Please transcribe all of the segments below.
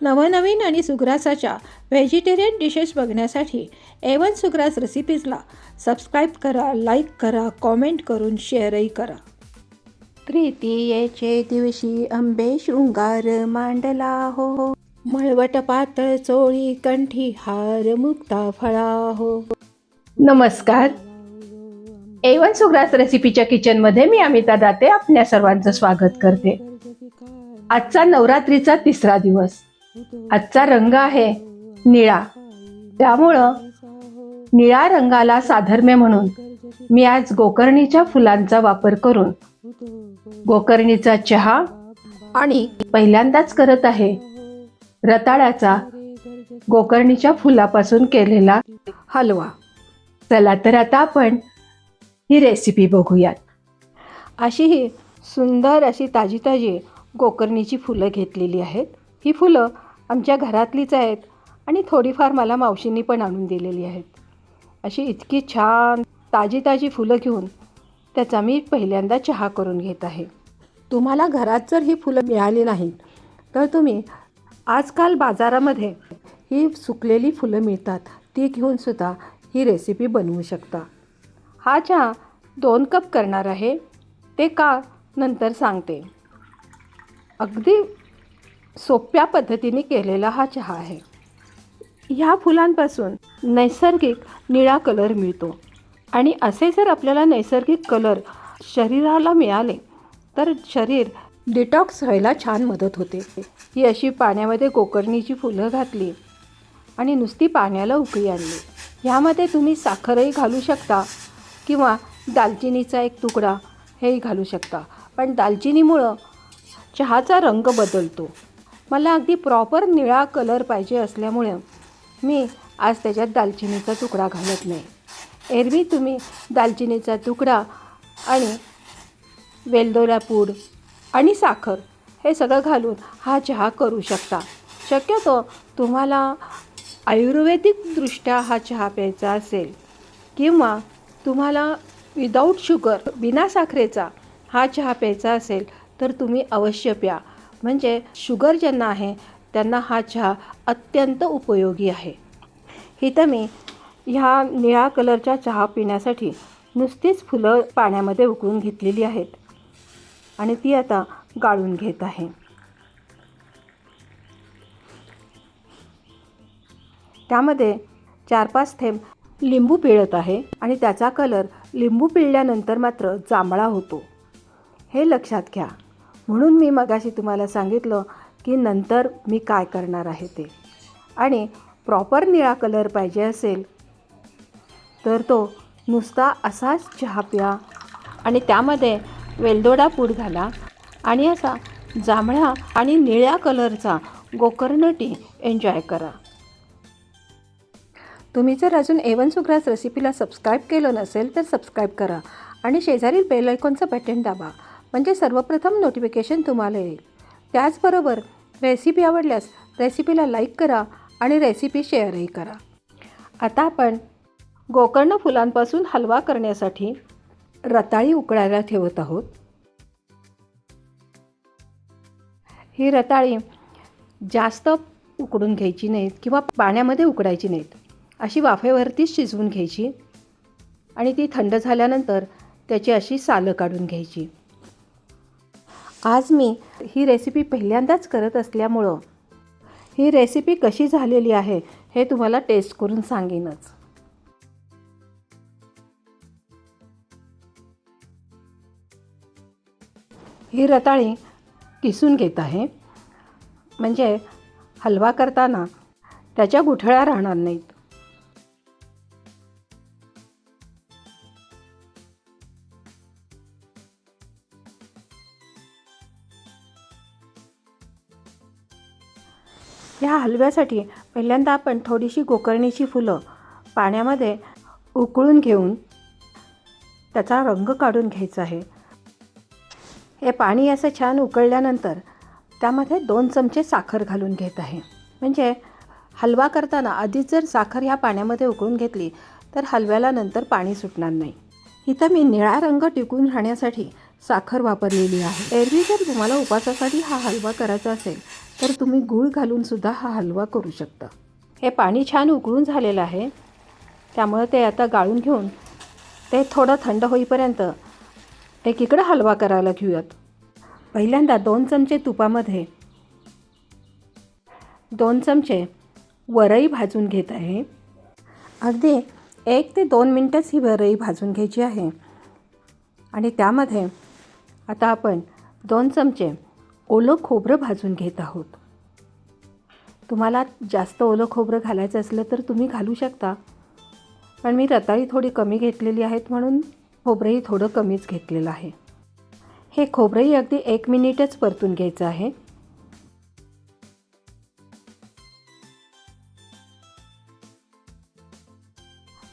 नवनवीन आणि सुग्रासाच्या व्हेजिटेरियन डिशेस बघण्यासाठी एवन सुग्रास रेसिपीजला सबस्क्राईब करा लाईक करा कॉमेंट करून शेअरही करा. तृतीयेचे दिवशी अंबे शृंगार मांडला हो मळवट पातळ चोळी कंठी हार मुक्ता फळा हो. नमस्कार. एवन सुग्रास रेसिपीच्या किचनमध्ये मी अमिता दाते आपल्या सर्वांचं स्वागत करते. आजचा नवरात्रीचा तिसरा दिवस. आजचा रंग आहे निळा. त्यामुळं निळ्या रंगाला साधर्म्य म्हणून मी आज गोकर्णीच्या फुलांचा वापर करून गोकर्णीचा चहा आणि पहिल्यांदाच करत आहे. रताळ्याचा गोकर्णीच्या फुलापासून केलेला हलवा. चला तर आता आपण ही रेसिपी बघूयात. अशी ही सुंदर अशी ताजी ताजी गोकर्णीची फुलं घेतलेली आहेत. ही फुलं आमच्या घरातलीच आहेत आणि थोडीफार मला मावशींनी पण आणून दिलेली आहेत. अशी इतकी छान ताजी ताजी फुलं घेऊन त्याचा मी पहिल्यांदा चहा करून घेत आहे. तुम्हाला घरात जर ही फुलं मिळाली नाहीत तर तुम्ही आजकाल बाजारामध्ये ही सुकलेली फुलं मिळतात. ती घेऊनसुद्धा ही रेसिपी बनवू शकता. हा चहा दोन कप करणार आहे. ते का? नंतर सांगते. अगदी सोप्या पद्धतीने केलेला हा चहा आहे. ह्या फुलांपासून नैसर्गिक निळा कलर मिळतो. आणि असे जर आपल्याला नैसर्गिक कलर शरीराला मिळाले तर शरीर डिटॉक्स व्हायला छान मदत होते. ही अशी पाण्यामध्ये कोकर्णीची फुलं घातली आणि नुसती पाण्याला उकळी आणली. ह्यामध्ये तुम्ही साखरही घालू शकता किंवा दालचिनीचा एक तुकडा हेही घालू शकता. पण दालचिनीमुळं चहाचा रंग बदलतो. मला अगदी प्रॉपर निळा कलर पाहिजे असल्यामुळे मी आज त्याच्यात दालचिनीचा तुकडा घालत नाही. एरवी तुम्ही दालचिनीचा तुकडा आणि वेलदोरा पूड आणि साखर हे सगळं घालून हा चहा करू शकता. शक्यतो तुम्हाला आयुर्वेदिकदृष्ट्या हा चहा प्यायचा असेल किंवा तुम्हाला विदाऊट शुगर बिना साखरेचा हा चहा प्यायचा असेल तर तुम्ही अवश्य प्या. म्हणजे शुगर ज्यांना आहे त्यांना हा चहा अत्यंत उपयोगी आहे. इथं मी ह्या निळ्या कलरच्या चहा पिण्यासाठी नुसतीच फुलं पाण्यामध्ये उकळून घेतलेली आहेत. आणि ती आता गाळून घेत आहे. त्यामध्ये चार पाच थेंब लिंबू पिळत आहे आणि त्याचा कलर लिंबू पिळल्यानंतर मात्र जांभळा होतो. हे लक्षात घ्या. म्हणून मी मगाशी तुम्हाला सांगितलं की नंतर मी काय करणार आहे ते. आणि प्रॉपर निळा कलर पाहिजे असेल तर तो नुसता असाच चहा प्या. आणि त्यामध्ये वेलदोडा पूड घाला आणि असा जांभळा आणि निळ्या कलरचा गोकर्ण टी एन्जॉय करा. तुम्ही जर अजून एवन सुग्रास रेसिपीला सबस्क्राईब केलं नसेल तर सबस्क्राईब करा आणि शेजारील बेल आयकॉनचं बटन दाबा. म्हणजे सर्वप्रथम नोटिफिकेशन तुम्हाला येईल. त्याचबरोबर रेसिपी आवडल्यास रेसिपीला लाईक करा आणि रेसिपी शेअरही करा. आता आपण गोकर्ण फुलांपासून हलवा करण्यासाठी रताळी उकळायला ठेवत आहोत. ही रताळी जास्त उकडून घ्यायची नाहीत किंवा पाण्यामध्ये उकडायची नाहीत. अशी वाफेवरतीच शिजवून घ्यायची आणि ती थंड झाल्यानंतर त्याची अशी सालं काढून घ्यायची. आज मी ही रेसिपी पहिल्यांदाच करत असल्यामुळं ही रेसिपी कशी झालेली आहे हे तुम्हाला टेस्ट करून सांगेनच. ही रताळी किसून घेत आहे. म्हणजे हलवा करताना त्याच्या गुठळ्या राहणार नाहीत. ह्या हलव्यासाठी पहिल्यांदा आपण थोडीशी गोकर्णीची फुलं पाण्यामध्ये उकळून घेऊन त्याचा रंग काढून घ्यायचा आहे. हे पाणी असं छान उकळल्यानंतर त्यामध्ये दोन चमचे साखर घालून घेत आहे. म्हणजे हलवा करताना आधीच जर साखर ह्या पाण्यामध्ये उकळून घेतली तर हलव्याला नंतर पाणी सुटणार नाही. इथं मी निळा रंग टिकून राहण्यासाठी साखर वापरलेली आहे. एरवी जर तुम्हाला उपासासाठी हा हलवा करायचा असेल तर तुम्ही गूळ घालून सुद्धा हा हलवा करू शकता. हे पाणी छान उकळून झालेलं आहे. त्यामुळे ते आता गाळून घेऊन ते थोडं थंड होईपर्यंत एकीकडे हलवा करायला घेऊयात. पहिल्यांदा दोन चमचे तुपामध्ये दोन चमचे वरई भाजून घेत आहे. अगदी एक ते दोन मिनटंच ही वरई भाजून घ्यायची आहे. आणि त्यामध्ये आता आपण दोन चमचे ओलं खोबरं भाजून घेत आहोत. तुम्हाला जास्त ओलं खोबरं घालायचं असलं तर तुम्ही घालू शकता. पण मी रताळी थोडी कमी घेतलेली आहेत म्हणून खोबरंही थोडं कमीच घेतलेलं आहे. हे खोबरंही अगदी एक मिनिटच परतून घ्यायचं आहे.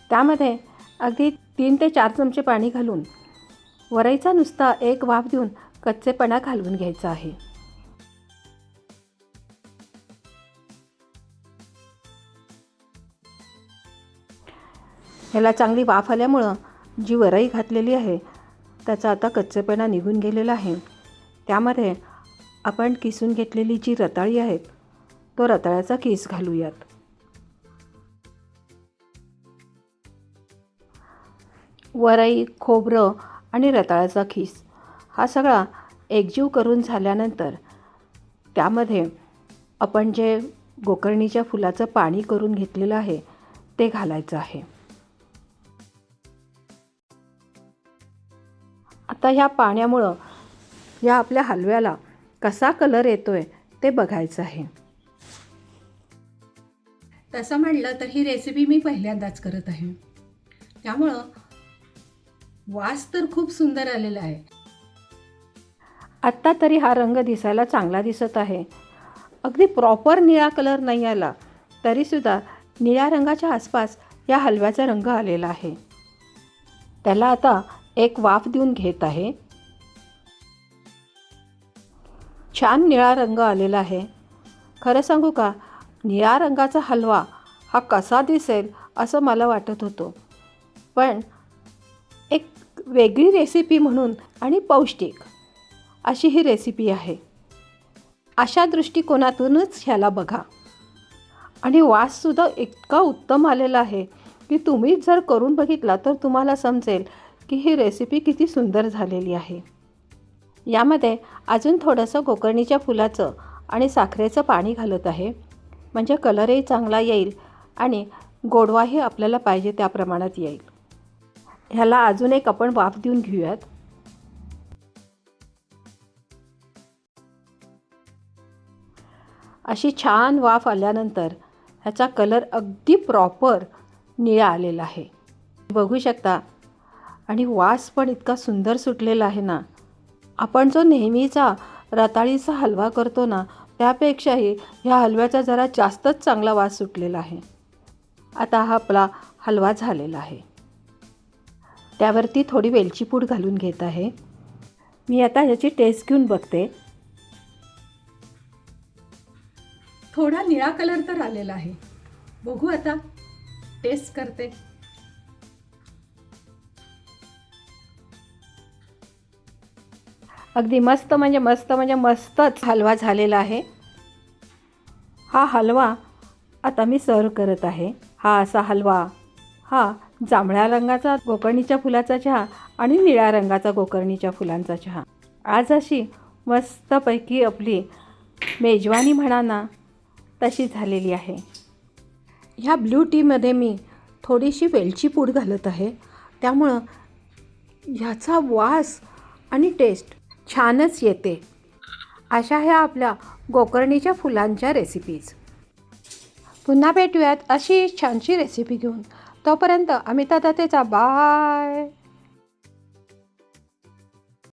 त्यामध्ये अगदी तीन ते चार चमचे पाणी घालून वरईचा नुसता एक वाफ देऊन कच्चेपणा घालवून घ्यायचा आहे. ह्याला चांगली वाफ आल्यामुळं जी वरई घातलेली आहे त्याचा आता कच्चेपणा निघून गेलेला आहे. त्यामध्ये आपण किसून घेतलेली जी रताळी आहे तो रताळ्याचा किस घालूयात. वरई खोबरं आणि रताळाचा खीस. हा सगळा एकजीव करून झाल्यानंतर त्यामध्ये आपण जे गोकर्णीच्या फुलाचं पाणी करून घेतलेलं आहे ते घालायचं आहे. आता ह्या पाण्यामुळं या आपल्या हलव्याला कसा कलर येतो आहे ते बघायचं आहे. तसं म्हणलं तर ही रेसिपी मी पहिल्यांदाच करत आहे. त्यामुळं वास तर खूप सुंदर आलेला आहे. आत्ता तरी हा रंग दिसायला चांगला दिसत आहे. अगदी प्रॉपर निळा कलर नाही आला तरीसुद्धा निळ्या रंगाच्या आसपास या हलव्याचा रंग आलेला आहे. त्याला आता एक वाफ देऊन घेत आहे. छान निळा रंग आलेला आहे. खरं सांगू का निळ्या रंगाचा हलवा हा कसा दिसेल असं मला वाटत होतं. पण एक वेगळी रेसिपी म्हणून आणि पौष्टिक अशी ही रेसिपी आहे. अशा दृष्टिकोनातूनच ह्याला बघा. आणि वाससुद्धा इतका उत्तम आलेला आहे की तुम्ही जर करून बघितला तर तुम्हाला समजेल की ही रेसिपी किती सुंदर झालेली आहे. यामध्ये अजून थोडंसं गोकर्णीच्या फुलाचं आणि साखरेचं पाणी घालत आहे. म्हणजे कलरही चांगला येईल आणि गोडवाही आपल्याला पाहिजे त्या प्रमाणात येईल. ह्याला अजून एक आपण वाफ देऊन घेऊयात. अशी छान वाफ आल्यानंतर ह्याचा कलर अगदी प्रॉपर निळा आलेला आहे. बघू शकता. आणि वास पण इतका सुंदर सुटलेला आहे ना. आपण जो नेहमीचा रताळीचा हलवा करतो ना त्यापेक्षाही ह्या हलव्याचा जरा जास्तच चांगला वास सुटलेला आहे. आता हा आपला हलवा झालेला आहे. त्यावरती थोडी वेलची पूड घालून घेत आहे. मी आता ह्याची टेस्ट घेऊन बघते. थोडा निळा कलर तर आलेला आहे. बघू आता. टेस्ट करते. अगदी मस्त म्हणजे मस्त म्हणजे मस्तच हलवा झालेला आहे. हा हलवा आता मी सर्व करत आहे. हा असा हलवा हा जांभळ्या रंगाचा गोकर्णीच्या फुलाचा चहा आणि निळ्या रंगाचा गोकर्णीच्या फुलांचा चहा. आज अशी मस्तपैकी आपली मेजवानी म्हणा ना तशी झालेली आहे. ह्या ब्ल्यू टीमध्ये मी थोडीशी वेलची पूड घालत आहे. त्यामुळं ह्याचा वास आणि टेस्ट छानच येते. अशा ह्या आपल्या गोकर्णीच्या फुलांच्या रेसिपीज पुन्हा भेटूयात अशी छानशी रेसिपी घेऊन. तोपर्यंत अमिता दत्तेचा बाय.